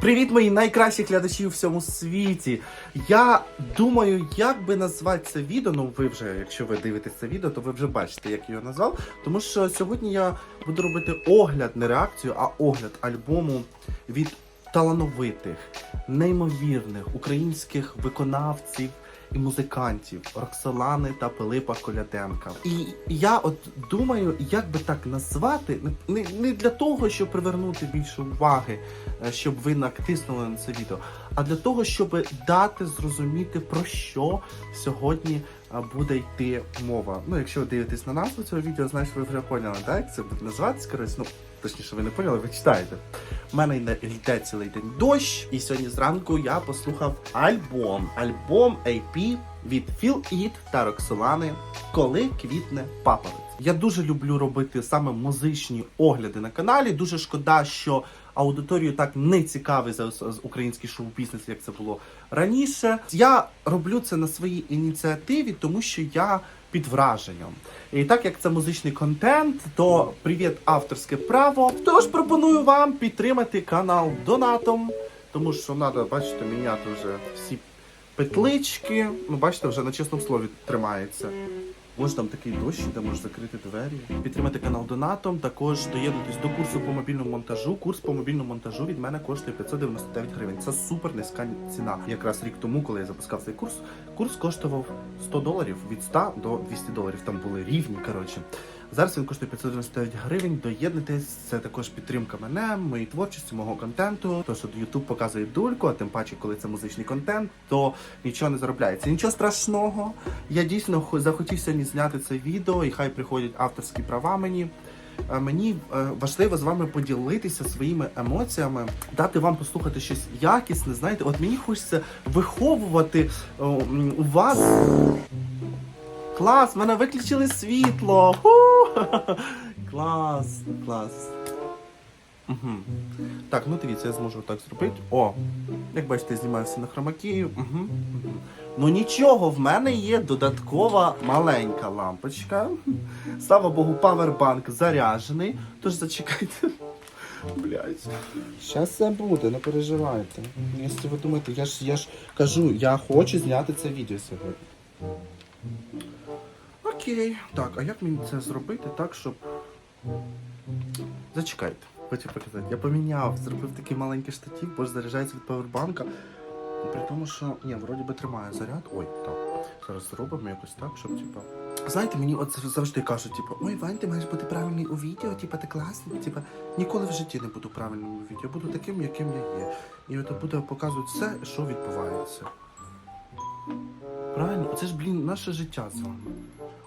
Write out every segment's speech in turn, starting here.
Привіт, мої найкращі глядачі у всьому світі. Я думаю, як би назвати це відео. Ну, ви вже, якщо ви дивитесь це відео, то ви вже бачите, як його назвав. Тому що сьогодні я буду робити огляд, не реакцію, а огляд альбому від талановитих, неймовірних українських виконавців. І музикантів Роксолани та Пилипа Коляденка. І я от думаю, як би так назвати, не, не для того, щоб привернути більше уваги е, щоб ви натиснули на це відео, а для того, щоб дати зрозуміти про що сьогодні е, буде йти мова. Ну, якщо ви дивитесь на назву цього відео, значить ви вже поняли, так? Як це буде називатися, коротше, ну. Точніше, ви не поняли, ви читаєте. У мене йде, цілий день дощ, і сьогодні зранку я послухав альбом. Альбом AP від Feel It та Роксолани Коли квітне папорець. Я дуже люблю робити саме музичні огляди на каналі. Дуже шкода, що аудиторію так не цікавий за український шоу-бізнес, як це було раніше. Я роблю це на своїй ініціативі, тому що я під враженням. І так як це музичний контент, то привіт, авторське право. Тож пропоную вам підтримати канал донатом, тому що треба, бачите, міняти вже всі петлички. Ну, бачите, вже на чесному слові тримається. Може там такий дощ, де можеш закрити двері. Підтримати канал донатом. Також доєднуйтесь до курсу по мобільному монтажу. Курс по мобільному монтажу від мене коштує 599 гривень. Це супер низька ціна. Якраз рік тому, коли я запускав цей курс, курс коштував 100 доларів від 100 до 200 доларів. Там були рівні. Коротше, зараз він коштує 599 гривень. Доєднуйтесь. Це також підтримка мене, моєї творчості, мого контенту. То що YouTube показує дульку, а тим паче, коли це музичний контент, то нічого не заробляється. Нічого страшного. Я дійсно хо- захотів сьогодні зняти це відео, і хай приходять авторські права мені. Мені е, важливо з вами поділитися своїми емоціями, дати вам послухати щось якісне. Знаєте, от мені хочеться виховувати у вас. Клас, в мене виключили світло. Ху! Клас, клас. Угу. Так, ну дивіться, я зможу так зробити. О, як бачите, знімаюся на хромакі. Угу. Угу. Ну нічого, в мене є додаткова маленька лампочка. Слава Богу, павербанк заряджений. Тож зачекайте. Блять. Щас це буде, не переживайте. Якщо ви думаєте, я ж я ж кажу, я хочу зняти це відео сьогодні. Окей. Так, а як мені це зробити так, щоб. Зачекайте, хочу показати. Я поміняв, зробив такий маленький штатив, бо ж заряджається від павербанка. При тому, що ні, вроді би тримає заряд. Ой, так. Зараз зробимо якось так, щоб типа. Знаєте, мені от завжди кажуть, типу, ой, Вань, ти маєш бути правильний у відео, типа ти класний, типа ніколи в житті не буду правильним у відео, буду таким, яким я є. І от буде показувати все, що відбувається. Правильно, це ж, блін, наше життя з вами.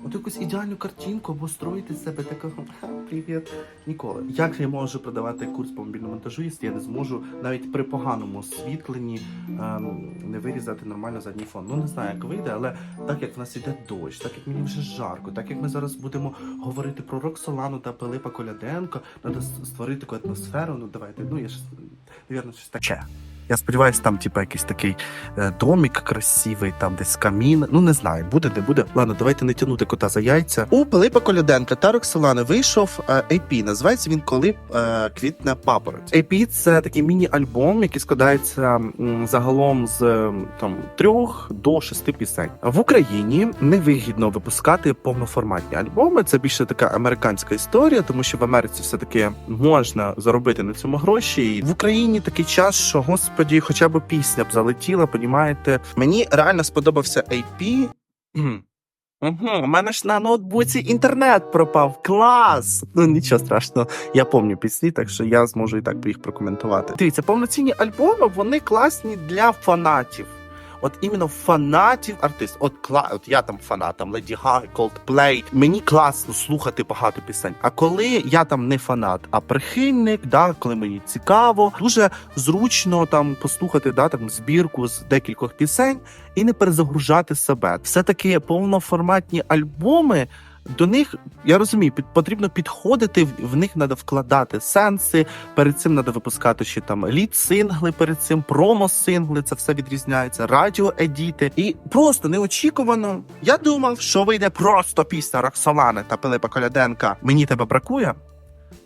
От якусь ідеальну картинку або строїти себе такого привіт. Ніколи. Як я можу продавати курс по мобільному монтажу, якщо я не зможу навіть при поганому освітленні ем, не вирізати нормально задній фон? Ну не знаю, як вийде, але так як в нас іде дощ, так як мені вже жарко, так як ми зараз будемо говорити про Роксолану та Пилипа Коляденко, треба створити таку атмосферу. Ну давайте, ну я ж навірно, щось таке. Я сподіваюся, там, типу, якийсь такий е, домик красивий, там десь камін. Ну не знаю, буде, не буде. Ладно, давайте не тягнути кота за яйця. У Пилипа Коляденка та Роксолани вийшов е, EP. Називається він Коли е, квітне папороть. EP – це такий міні-альбом, який складається загалом з там трьох до шести пісень. В Україні невигідно випускати повноформатні альбоми. Це більше така американська історія, тому що в Америці все таки можна заробити на цьому гроші. І в Україні такий час, що господі, хоча б пісня б залетіла, понімаєте. Мені реально сподобався IP. Угу, у мене ж на ноутбуці інтернет пропав. Клас! Ну нічого страшного. Я помню пісні, так що я зможу і так би їх прокоментувати. Дивіться, повноцінні альбоми вони класні для фанатів. От іменно фанатів артист. От кла, от я там фанат, Lady Gaga, Coldplay. Мені класно слухати багато пісень. А коли я там не фанат, а прихильник, да, коли мені цікаво, дуже зручно там послухати да, там збірку з декількох пісень і не перезагружати себе. Все таки повноформатні альбоми. До них я розумію, під потрібно підходити в- них треба вкладати сенси. Перед цим треба випускати ще там лід-сингли, перед цим промо-сингли. Це все відрізняється, радіо-едіти. І просто неочікувано. Я думав, що вийде просто пісня Роксолани та Пилипа Коляденка. Мені тебе бракує.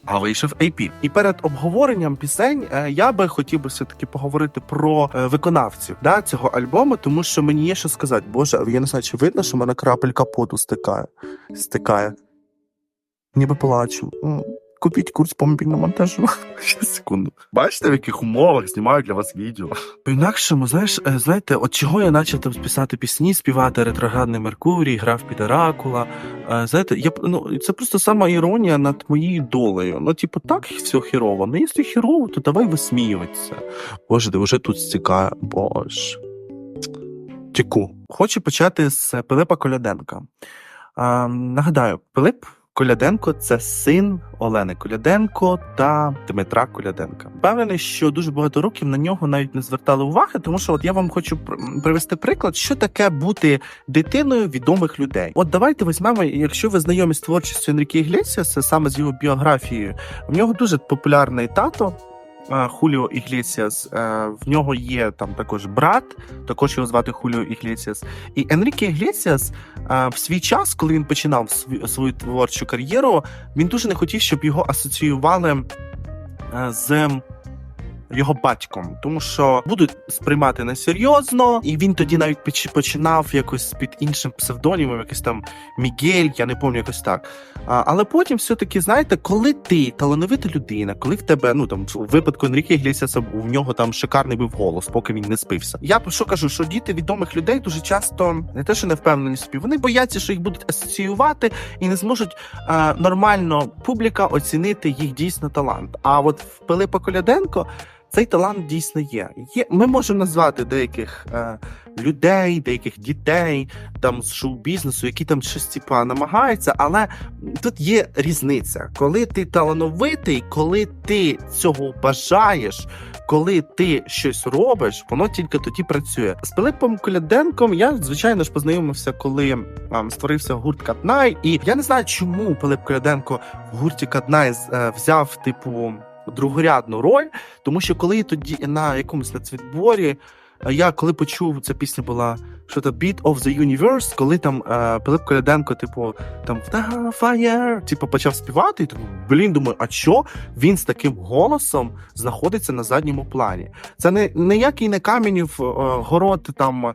А вийшов AP. І перед обговоренням пісень е, я би хотів би все-таки поговорити про е, виконавців да, цього альбому, тому що мені є що сказати. Боже, я не знаю, чи видно, що в мене крапелька поту стикає. Стикає. Ніби плачу. Купіть курс по мобільному монтажу. Ще секунду. Бачите, в яких умовах знімаю для вас відео. По-інакшому, знаєш, е, знаєте, от чого я почав там писати пісні, співати ретроградний Меркурій, грав під Оракула. Е, Знаєте, я ну це просто сама іронія над моєю долею. Ну, типу, так все хірово. Ну, якщо хірово, то давай висміюватися. Боже, де вже тут стікає. Боже. Тіку. Хочу почати з Пилипа Коляденка. А, нагадаю, Пилип Коляденко це син Олени Коляденко та Дмитра Коляденка. Впевнений, що дуже багато років на нього навіть не звертали уваги, тому що от я вам хочу пр- привести приклад, що таке бути дитиною відомих людей. От давайте візьмемо, якщо ви знайомі з творчістю Енріке Іглесіаса, саме з його біографією, в нього дуже популярний тато. е, Хуліо Іглесіас, Е, в нього є там також брат, також його звати Хуліо Іглесіас. І Енріке Іглесіас в свій час, коли він починав свою творчу кар'єру, він дуже не хотів, щоб його асоціювали е, з його батьком, тому що будуть сприймати несерйозно, і він тоді навіть поч- починав якось під іншим псевдонімом, якийсь там Мігель, я не пам'ятаю якось так. А, але потім, все-таки, знаєте, коли ти талановита людина, коли в тебе, ну там в випадку Енріке Іглесіаса, в нього там шикарний був голос, поки він не спився. Я про що кажу, що діти відомих людей дуже часто не те, що не впевнені собі, вони бояться, що їх будуть асоціювати і не зможуть е, нормально публіка оцінити їх дійсно талант. А от в Пилипа Коляденко цей талант дійсно є. є ми можемо назвати деяких е, людей, деяких дітей там з шоу-бізнесу, які там щось типа намагаються, але тут є різниця, коли ти талановитий, коли ти цього бажаєш. Коли ти щось робиш, воно тільки тоді працює. З Пилипом Коляденком я звичайно ж познайомився, коли ем, створився гурт Катнай. І я не знаю, чому Пилип Коляденко в гурті Катнай е, взяв типу другорядну роль, тому що коли тоді на якомусь нацвідборі. е, Я коли почув, ця пісня була що то Beat of the Universe, коли там е, Пилип Коляденко, типу, там «The Fire, типу, почав співати, і так, блін, думаю, а що він з таким голосом знаходиться на задньому плані? Це не ніякий не каменів е, город там.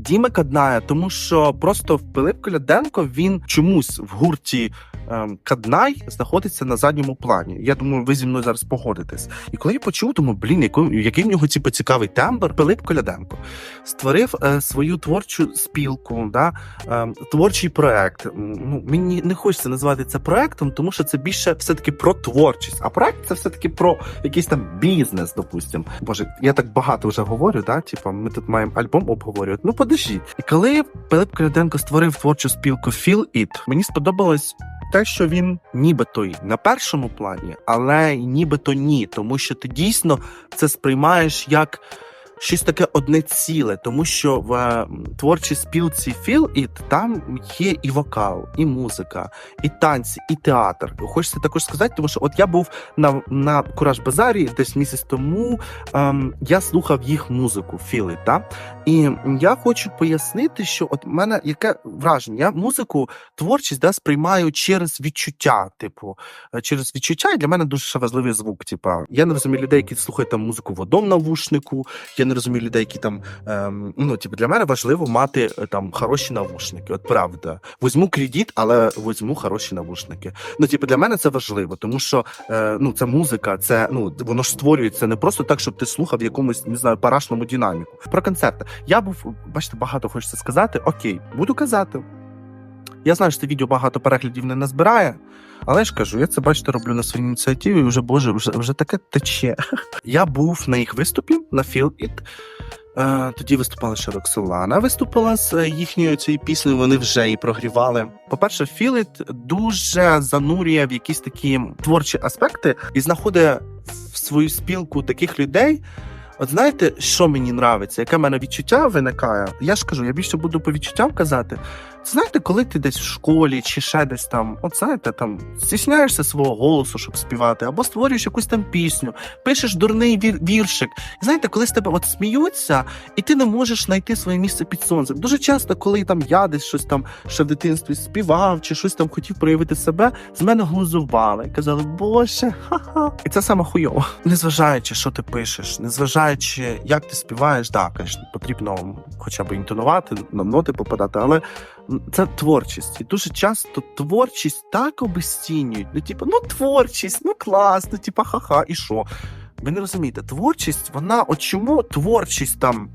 Діми Кадная, тому що просто Пилип Коляденко він чомусь в гурті ем, Каднай знаходиться на задньому плані. Я думаю, ви зі мною зараз погодитесь. І коли я почув, думаю, блін, який, який в нього типу, цікавий тембр, Пилип Коляденко створив е, свою творчу спілку, да, е, творчий проект. Ну, мені не хочеться називати це проектом, тому що це більше все-таки про творчість. А проект це все-таки про якийсь там бізнес, допустим. Боже, я так багато вже говорю, да? Типа, ми тут маємо альбом обговорювати. Ну, подождіть. І коли Пилип Коляденко створив творчу спілку Feel It, мені сподобалось. Те, що він нібито й на першому плані, але нібито ні, тому що ти дійсно це сприймаєш як щось таке одне ціле, тому що в е, творчій спілці Feel It там є і вокал, і музика, і танці, і театр. Хочеться також сказати, тому що от я був на, на Кураж Базарі десь місяць тому. Ем, я слухав їх музику Feel It, та? І я хочу пояснити, що от мене яке враження, я музику, творчість да, сприймаю через відчуття, типу, е, через відчуття, і для мене дуже важливий звук. Типа, я не розумію людей, які слухають там музику в одному навушнику. Я не розумію людей, які там ем, ну, типу, для мене важливо мати е, там хороші навушники. От правда, візьму кредит, але візьму хороші навушники. Ну, типу, для мене це важливо, тому що е, ну, це музика, це ну воно ж створюється не просто так, щоб ти слухав якомусь не знаю парашному динаміку. Про концерти. Я був, бачите, багато хочеться сказати. Окей, буду казати. Я знаю, що це відео багато переглядів не назбирає, але ж кажу, я це бачите, роблю на своїй ініціативі, і вже боже, вже, вже таке тече. Я був на їх виступі на Feel It. Е, Тоді виступала ще Роксолана, виступила з е, їхньою цією піснею. Вони вже її прогрівали. По-перше, It дуже занурює в якісь такі творчі аспекти і знаходить в свою спілку таких людей. От знаєте, що мені нравиться, яке в мене відчуття виникає? Я ж кажу, я більше буду по відчуттям казати. Знаєте, коли ти десь в школі чи ще десь там, от знаєте, там стісняєшся свого голосу, щоб співати, або створюєш якусь там пісню, пишеш дурний вір- віршик. І знаєте, коли з тебе от сміються, і ти не можеш знайти своє місце під сонцем. Дуже часто, коли там я десь щось там ще в дитинстві співав, чи щось там хотів проявити себе, з мене глузували казали, боже, ха-ха. І це саме хуйово. Незважаючи, що ти пишеш, незважаючи, як ти співаєш, так, звісно, потрібно хоча б інтонувати, на ноти попадати, але це творчість. І дуже часто творчість так обесцінюють. Ну, типу, ну творчість, ну клас, ну типу, ха-ха, і що? Ви не розумієте, творчість, вона, от чому творчість там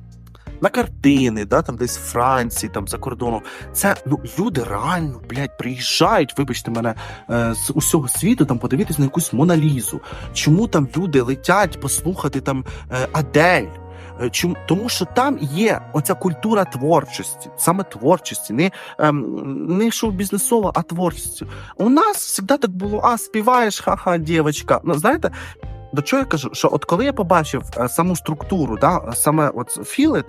на картини, да, там десь в Франції, там за кордоном. Це ну люди реально, блядь, приїжджають, вибачте мене, е, з усього світу там подивитись на якусь Моналізу. Чому там люди летять послухати там е, Адель? Е, Чому тому, що там є оця культура творчості, саме творчості, не, ем, не шоу-бізнесова, а творчості. У нас завжди так було: а співаєш, ха-ха, дівчинка. Ну знаєте, до чого я кажу? Що от коли я побачив е, саму структуру, да, саме от It,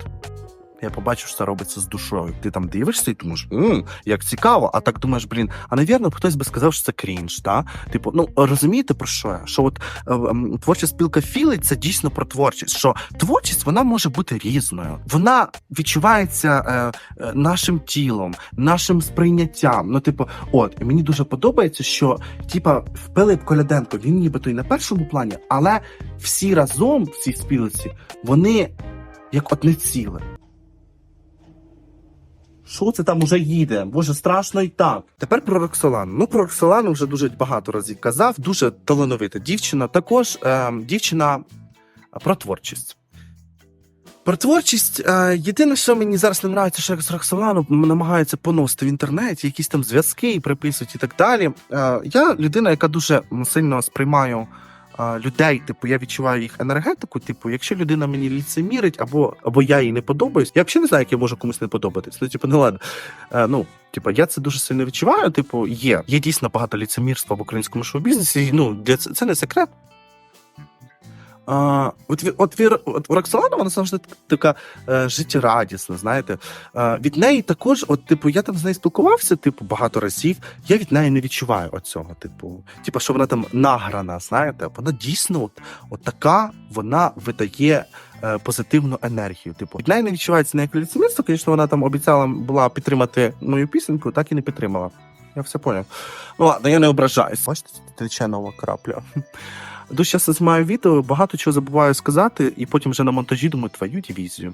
я побачив, що це робиться з душою. Ти там дивишся і думаєш, «М, як цікаво, а так думаєш, блін, а навірно, хтось би сказав, що це крінж. Да? Типу, ну розумієте про що я? Що от ем, творча спілка Філить це дійсно про творчість. Що творчість вона може бути різною. Вона відчувається е, е, нашим тілом, нашим сприйняттям. Ну, типу, от і мені дуже подобається, що типа Пилип Коляденко, він нібито і на першому плані, але всі разом в цій спілці вони як одне ціле. Що це там уже їде? Боже, страшно і так. Тепер про Роксолану. Ну про Роксолану вже дуже багато разів казав. Дуже талановита дівчина. Також е, дівчина про творчість. Про творчість. Е, єдине, що мені зараз не нравиться, що з Роксолану намагаються поносити в інтернеті, якісь там зв'язки і приписують і так далі. Е, я людина, яка дуже сильно сприймаю людей, типу, я відчуваю їх енергетику. Типу, якщо людина мені ліцемірить, або або я їй не подобаюсь, я взагалі не знаю, як я можу комусь не подобатись. Ну, типу, не ладно. А, ну, типу, я це дуже сильно відчуваю. Типу, є. Є дійсно багато ліцемірства в українському шоу-бізнесі. Ну, для це, це не секрет. А, от, от, от Роксолана, вона завжди така е, життєрадісна, знаєте. Е, від неї також, от, типу, я там з нею спілкувався, типу, багато разів. Я від неї не відчуваю оцього. Типу, типу, що вона там награна, знаєте, вона дійсно от, от така, вона видає е, позитивну енергію. Типу, від неї не відчувається ніяке ліцемірство. Звісно, вона там обіцяла була підтримати мою пісеньку, так і не підтримала. Я все поняв. Ну ладно, я не ображаюсь. Бачите, тече нова крапля. Дуже часто знімаю відео, багато чого забуваю сказати, і потім вже на монтажі думаю, твою дивізію.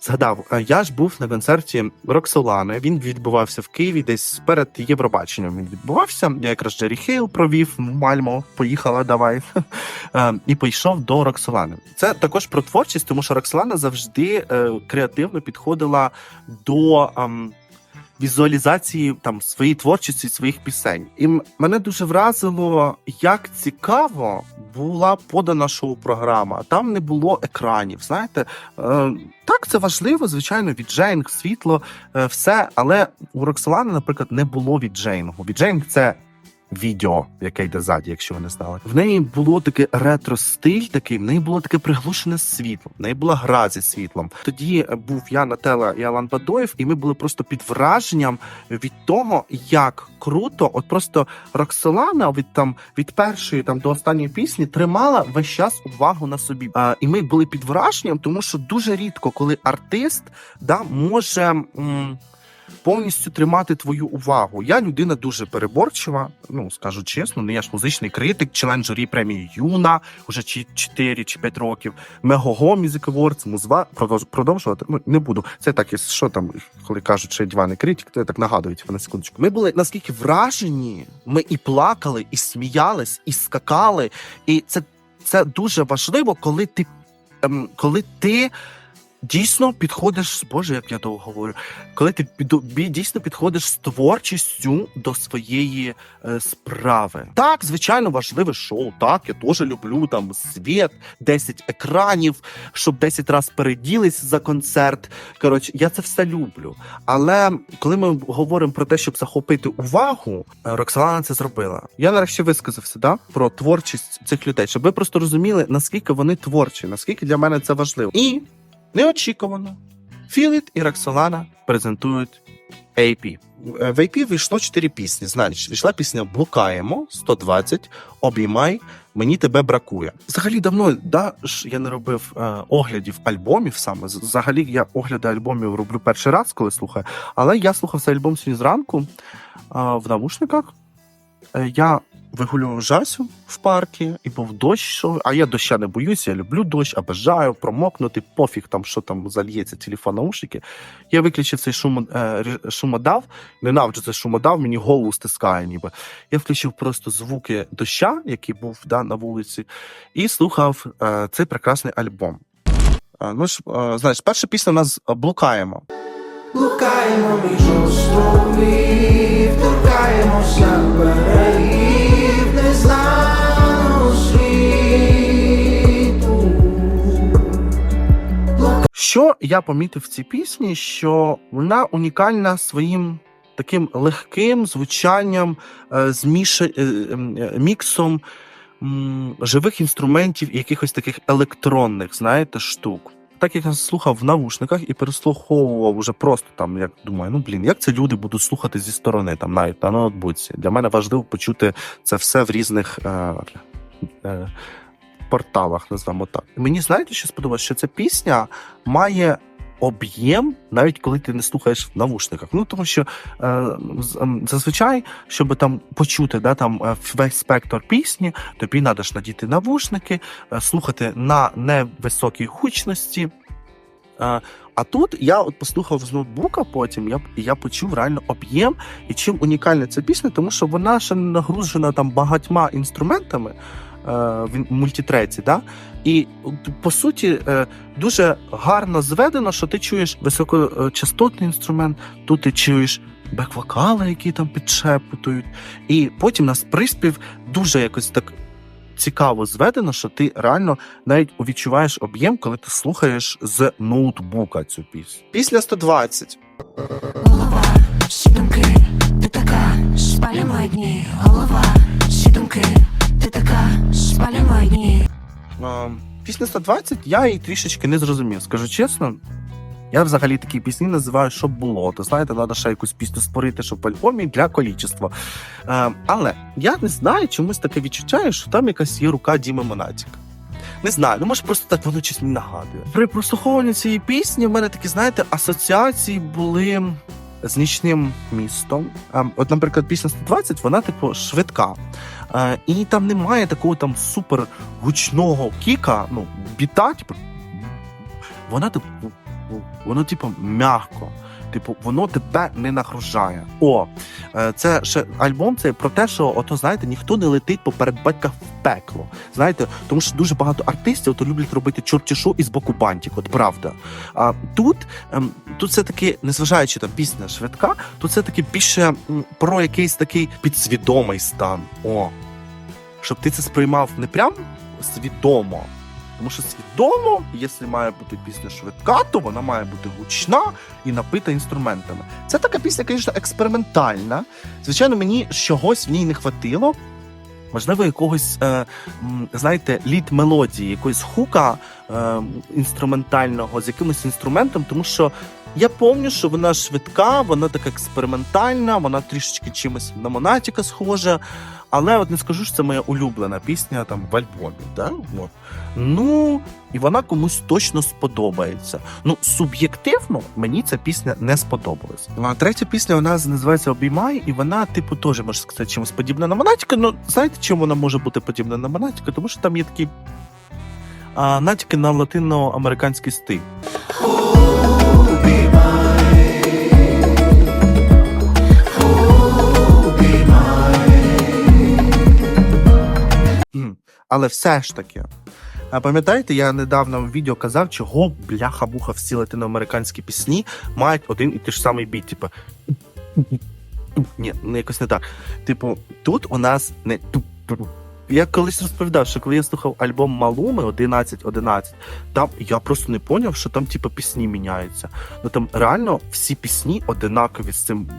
Згадав, е, я ж був на концерті Роксолани. Він відбувався в Києві, десь перед Євробаченням. Він відбувався. Я якраз Джері Хейл провів в Мальмо, поїхала, давай. Е, І пішов до Роксолани. Це також про творчість, тому що Роксолана завжди е, креативно підходила до. Візуалізації там своєї творчості, своїх пісень, і мене дуже вразило, як цікаво була подана шоу-програма. Там не було екранів. Знаєте, е, так це важливо, звичайно, віджейнг, світло, е, все. Але у Роксолани, наприклад, не було віджейнгу. Віджейнг це відео, яке йде ззаді, якщо ви не знали. В неї було таке ретро-стиль, такий, в неї було таке приглушене світло, в неї була гра зі світлом. Тоді е, був я Нателла і Алан Бадоєв, і ми були просто під враженням від того, як круто, от просто Роксолана від там від першої там до останньої пісні тримала весь час увагу на собі. А, і ми були під враженням, тому що дуже рідко, коли артист да може. Повністю тримати твою увагу. Я людина дуже переборчива. Ну скажу чесно, ну я ж музичний критик, член журі премії Юна уже чи 4 чи 5 років. Мегого Music Awards, музва продовж- продовжувати. Ну не буду. Це так і що там, коли кажуть, що я критик, то я так нагадують на секундочку. Ми були наскільки вражені, ми і плакали, і сміялись, і скакали. І це, це дуже важливо, коли ти, ем, коли ти. Дійсно підходиш, боже, як я довго говорю, коли ти дійсно підходиш з творчістю до своєї е, справи. Так, звичайно, важливе шоу. Так, я теж люблю там світ, 10 екранів, щоб 10 разів переділись за концерт. Коротше, я це все люблю. Але коли ми говоримо про те, щоб захопити увагу, е, Роксолана це зробила. Я нарешті висказався да, про творчість цих людей, щоб ви просто розуміли, наскільки вони творчі, наскільки для мене це важливо. І неочікувано Філіт і Роксолана презентують AP. Е, В AP вийшло 4 пісні. Значить, вийшла пісня Блукаємо 120, Обіймай, Мені тебе бракує. Взагалі давно да, я не робив е, оглядів альбомів саме. Взагалі я огляди альбомів роблю перший раз, коли слухаю. Але я слухав цей альбом сьогодні зранку е, в навушниках. Е, я вигулював Жасю в паркі, і був дощ. А я доща не боюся, я люблю дощ, обожаю промокнути, пофіг там, що там зальється, телефон, наушники. Я виключив цей шум, е, шумодав, ненавиджу цей шумодав, мені голову стискає ніби. Я включив просто звуки доща, який був да, на вулиці, і слухав е, цей прекрасний альбом. Е, ну ж, е, знаєш, перша пісня у нас блукаємо. Блукаємо між островів, торкаємося берегів Що я помітив в цій пісні, що вона унікальна своїм таким легким звучанням, е, зміша... е, ем, е, міксом живих інструментів і якихось таких електронних, знаєте, штук. Так як я слухав в навушниках і переслуховував уже просто там, як думаю, ну блін, як це люди будуть слухати зі сторони, там навіть на ноутбуці. Для мене важливо почути це все в різних е, е, порталах, назвемо так. Мені знаєте, що сподобалось, що ця пісня має об'єм, навіть коли ти не слухаєш в навушниках. Ну тому що е, ем, зазвичай, щоб там почути да, там е, весь спектр пісні, тобі треба ж надіти навушники, е, слухати на невисокій гучності. Е, а тут я от послухав з ноутбука потім, я, я почув реально об'єм. І чим унікальна ця пісня, тому що вона ще не нагружена там багатьма інструментами в мультитреці, да? І по суті е, дуже гарно зведено, що ти чуєш високочастотний інструмент, тут ти чуєш бек-вокали, які там підшепутують, і потім нас приспів дуже якось так. Цікаво зведено, що ти реально навіть відчуваєш об'єм, коли ти слухаєш з ноутбука цю пісню. Після 120 Голова, всі думки, ти така, спалі мої дні. Голова, всі думки, ти така, Е, Після 120 я її трішечки не зрозумів. Скажу чесно, я взагалі такі пісні називаю, щоб було. То знаєте, треба ще якусь пісню створити, щоб в альбомі для количества. Е, але я не знаю, чомусь таке відчуття, що там якась є рука Діми Монатіка. Не знаю, ну може просто так воно щось мені нагадує. При прослуховуванні цієї пісні в мене такі, знаєте, асоціації були з нічним містом. От, наприклад, пісня 120, вона типу швидка. Е, І там немає такого там супер гучного кіка, ну, біта, типу, вона типу, воно, типу, м'яко. Типу, воно тебе не нагружає. О, е, це ще альбом це про те, що ото знаєте, ніхто не летить поперед батька в пекло. Знаєте, тому що дуже багато артистів то люблять робити чорті шоу із боку бантик, от правда. А тут, ем, тут все таки, незважаючи там пісня швидка, тут все таки більше про якийсь такий підсвідомий стан. О, щоб ти це сприймав не прям свідомо. Тому що свідомо, якщо має бути пісня швидка, то вона має бути гучна і напита інструментами. Це така пісня, звісно, експериментальна. Звичайно, мені чогось в ній не хватило. Можливо, якогось, е, знаєте, літ мелодії, якоїсь хука е, інструментального з якимось інструментом, тому що я пам'ятаю, що вона швидка, вона така експериментальна, вона трішечки чимось на Монатіка схожа. Але от не скажу, що це моя улюблена пісня там в альбомі. Да? От. Ну, і вона комусь точно сподобається. Ну, суб'єктивно мені ця пісня не сподобалась. А третя пісня у нас називається Обіймай, і вона, типу, теж можна сказати, чимось подібна на Монатіка. Ну, знаєте, чим вона може бути подібна на Монатіка? Тому що там є такі а, натяки на латиноамериканський стиль. Але все ж таки. Пам'ятаєте, я недавно в відео казав, чого бляха-буха всі латиноамериканські пісні мають один і той ж самий біт. Типу. Ні, ну якось не так. Типу, тут у нас не. Я колись розповідав, що коли я слухав альбом Малуми 11.11, там я просто не поняв, що там типу, пісні міняються. Ну там реально всі пісні одинакові з цим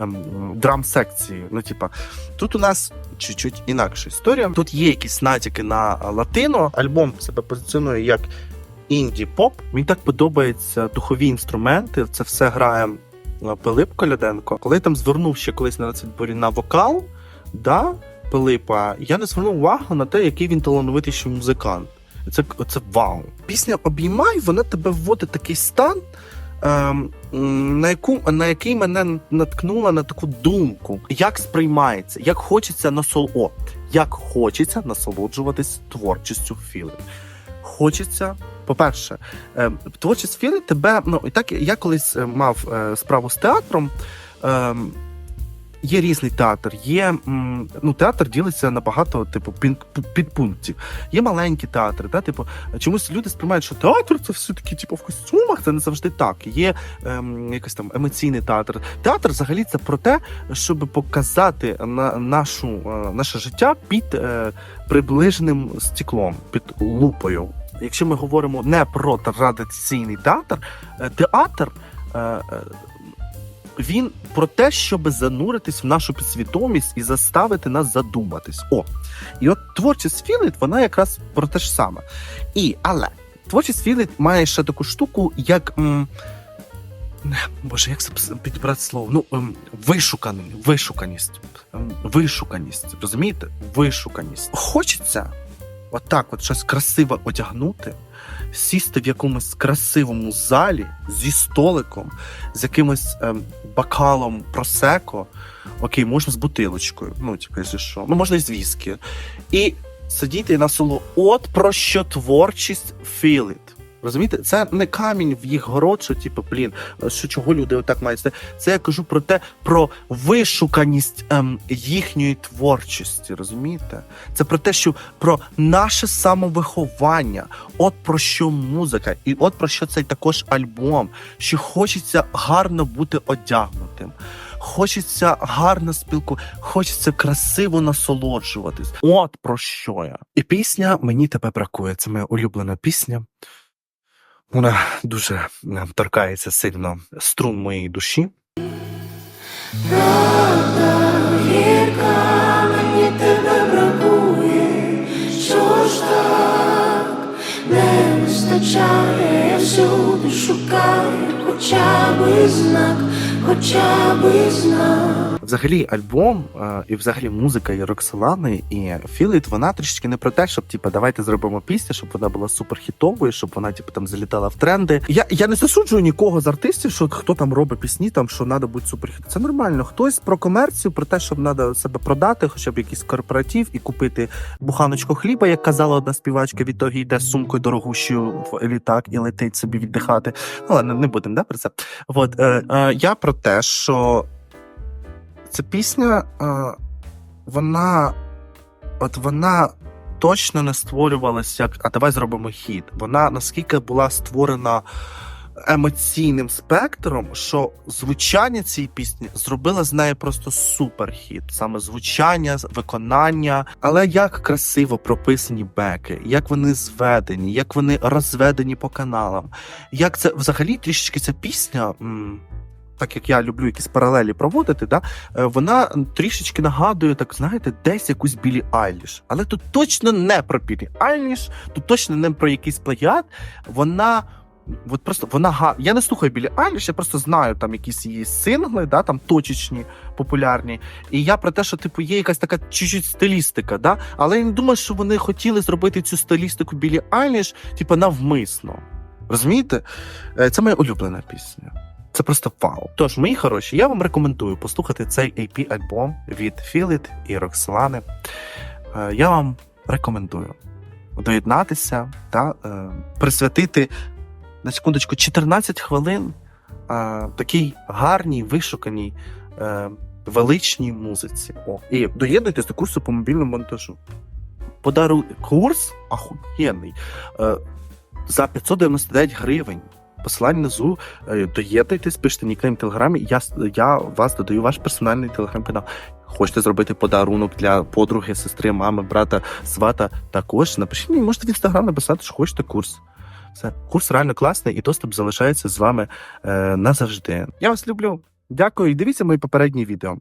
ем, драм-секцією. Ну, типа, тут у нас чуть-чуть інакша історія. Тут є якісь натяки на латино. Альбом себе позиціонує як інді-поп. Мені так подобаються духові інструменти. Це все грає е, Пилип Коляденко, коли там звернув ще колись на відборі на вокал, да, Пилипа, я не звернув увагу на те, який він талановитий ще музикант. Це, це вау. Пісня Обіймай, вона тебе вводить такий стан, ем, на, яку, на який мене наткнула на таку думку, як сприймається, як хочеться насол... Як хочеться насолоджуватись творчістю фільму. Хочеться, по-перше, е, творчість фільму тебе. Ну і так я колись е, мав е, справу з театром. Є різний театр, є ну театр ділиться на багато типу підпунктів. Є маленькі театри, да, типу, чомусь люди сприймають, що театр це все таки, типу, в костюмах. Це не завжди так. Є ем, якийсь там емоційний театр. Театр взагалі це про те, щоб показати на нашу е, наше життя під е, приближеним стеклом, під лупою. Якщо ми говоримо не про традиційний театр, е, театр. е, е, Він про те, щоб зануритись в нашу підсвідомість і заставити нас задуматись. О, і от творчість Філіт, вона якраз про те ж саме. І але творчість Філіт має ще таку штуку, як. М, Боже, як це підібрати слово? Ну, ем, вишуканий, вишуканість. Ем, Вишуканість. Розумієте? Вишуканість. Хочеться отак, от щось красиво одягнути, сісти в якомусь красивому залі зі столиком, з якимось ем, бокалом просеко. Окей, можна з бутилочкою. Ну, типу, якщо що. Ну, можна і з віскі. І сидіти і насоло. От про що творчість філіт. Розумієте, це не камінь в їх город, що типу, блін, що чого люди отак мають. Це, я кажу про те, про вишуканість ем, їхньої творчості. Розумієте? Це про те, що про наше самовиховання, от про що музика, і от про що цей також альбом, що хочеться гарно бути одягнутим. Хочеться гарно спілку, хочеться красиво насолоджуватись. От про що я. І пісня Мені тебе бракує. Це моя улюблена пісня. Вона дуже е, торкається сильно струн моєї душі. Гірка, мені тебе бракує, що ж так? Не вистачає, я всюди шукаю, хоча би знак, хоча би знак. Взагалі, альбом е, і взагалі музика і Роксолани і Філіт, вона трішечки не про те, щоб типу, давайте зробимо пісню, щоб вона була суперхітовою, щоб вона типу, там залітала в тренди. Я, я не засуджую нікого з артистів, що хто там робить пісні, там що треба бути суперхіт. Це нормально. Хтось про комерцію, про те, щоб треба себе продати, хоча б якийсь корпоратив і купити буханочку хліба, як казала одна співачка, від того йде з сумкою дорогущою в літак і летить собі віддихати. Ну ладно, не будемо да, про це. От е, е, я про те, що ця пісня, е, вона, от вона точно не створювалась як, а давай зробимо хіт. Вона наскільки була створена емоційним спектром, що звучання цієї пісні зробило з неї просто суперхіт. Саме звучання, виконання, але як красиво прописані беки, як вони зведені, як вони розведені по каналам, як це взагалі трішечки ця пісня. Так як я люблю якісь паралелі проводити, да, е, вона трішечки нагадує, так знаєте, десь якусь Білі Айліш. Але тут точно не про Білі Айліш, тут точно не про якийсь плагіат. Вона. От просто вона га. Я не слухаю Білі Айліш, я просто знаю там якісь її сингли, да, там точечні, популярні. І я про те, що типу є якась така чуть-чуть стилістика, да? але я не думаю, що вони хотіли зробити цю стилістику Білі Айліш, типу, навмисно. Розумієте? Е, Це моя улюблена пісня. Це просто вау. Тож, мої хороші, я вам рекомендую послухати цей AP-альбом від Філіт і Роксолани. Е, Я вам рекомендую доєднатися та е, присвятити на секундочку 14 хвилин е, такій гарній, вишуканій, величній музиці. О, і доєднуйтесь до курсу по мобільному монтажу. Подаруй курс ахуєнний за 599 гривень. Посилання внизу Е, доєднуйтесь, пишете нікнейм в телеграмі. Я, я вас додаю ваш персональний телеграм-канал. Хочете зробити подарунок для подруги, сестри, мами, брата, свата. Також напишіть мені, можете в інстаграм написати, що хочете курс. Все, курс реально класний, і доступ залишається з вами е, назавжди. Я вас люблю. Дякую і дивіться мої попередні відео.